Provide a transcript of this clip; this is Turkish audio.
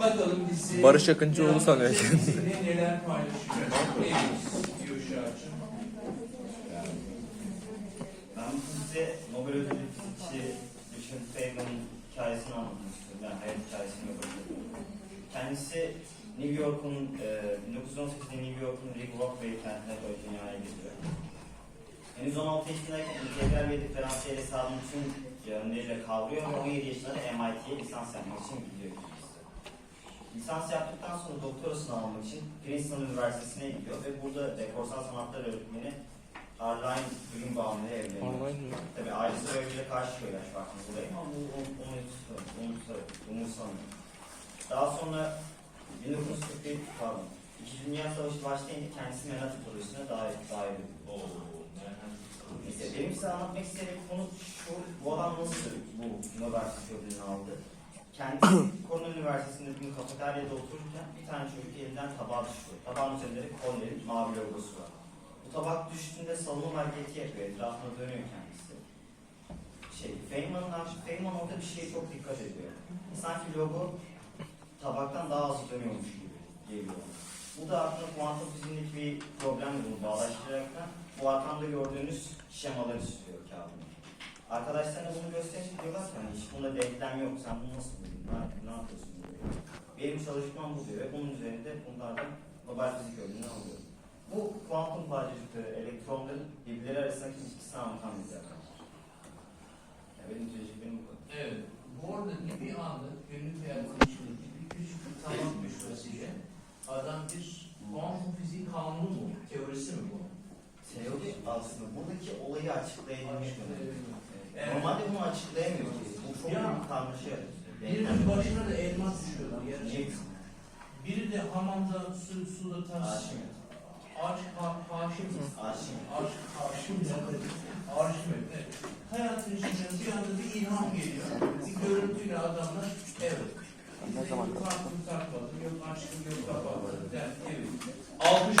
Bakalım bizi... Barış Akıncıoğlu sanıyor kendini. Neler paylaşacak? Ne diyor Şahçım? Ben size Nobel ödüllü fizikçi Richard Feynman'ın hikayesini anlatmak istiyorum. Yani hayat hikayesini yapabilirim. Kendisi New York'un, e, 1918'de New York'un Rick Rockway kentine böyle dünyaya geliyor. Henüz 16 yaşındayken integral ve diferansiyel hesabın tüm yönleriyle kavruyor ve 17 yaşında da MIT'ye lisans yapmak için gidiyor. Lisans yaptıktan sonra doktorasını almak için Princeton Üniversitesi'ne gidiyor ve burada dekorsal sanatlar öğretmeni Arline Greenbaum ile evleniyor. Tabii ailesi öyle karşı yaş bakmış buraya ama bu umursamıyor. Daha sonra 1941 pardon. İkinci Dünya Savaşı başlayınca kendisi Manhattan Projesi'ne dahil, dahil ediyor. Neyse benim size anlatmak istediğim konu şu, bu adam nasıl bu Nobel Ödülünü aldı? Kendisi Cornell Üniversitesi'nde bir kafeteryada otururken bir tane çocuk elinden tabağa düşüyor. Tabağın üzerinde de Cornell'in mavi logosu var. Bu tabak düştüğünde salınım hareketi yapıyor, etrafına dönüyor kendisi. Şey, Feynman'ın Feynman orada bir şeye çok dikkat ediyor. Sanki logo tabaktan daha hızlı dönüyormuş gibi geliyor. Bu da aklına kuantum fiziğindeki bir problemle bunu bağdaştıraraktan bu arkamda gördüğünüz şemaları istiyor kağıdını. Arkadaşlarına bunu gösterince diyorlar ki hani hiç bunda denklem yok, sen bunu nasıl buldun, ne, ne yapıyorsun diyor. Benim çalışmam bu diyor ve bunun üzerinde bunlardan Nobel Fizik Ödülünü alıyor. Bu kuantum parçacıkları, elektronların birbirleri arasındaki ilişkisini anlatan bir yaklaşım. Yani benim söyleyeceklerim bu kadar. Evet. Bu arada bir anda hayatın içindeki bir küçük bir tabak düşmesiyle adam bir kuantum fiziği kanunu mu? Teorisi mi bu? Teori aslında buradaki olayı açıklayabilmek önemli. Evet. Normalde bunu açıklayamıyor ki. Bu çok Ya. karmaşa. Birinin başına da elmas yarışta. Niye? Biri de hamamda su, suda tas. Aşım. Aşk, ha, haşim. Aşım. Aşk, haşim. Arşimet. Evet. Hayatın içinde bir anda bir ilham geliyor. Bir görüntüyle adamlar evet. Ne zaman? Yok farklı takmadım, yok aşkım yok. Yani, evet. Alkış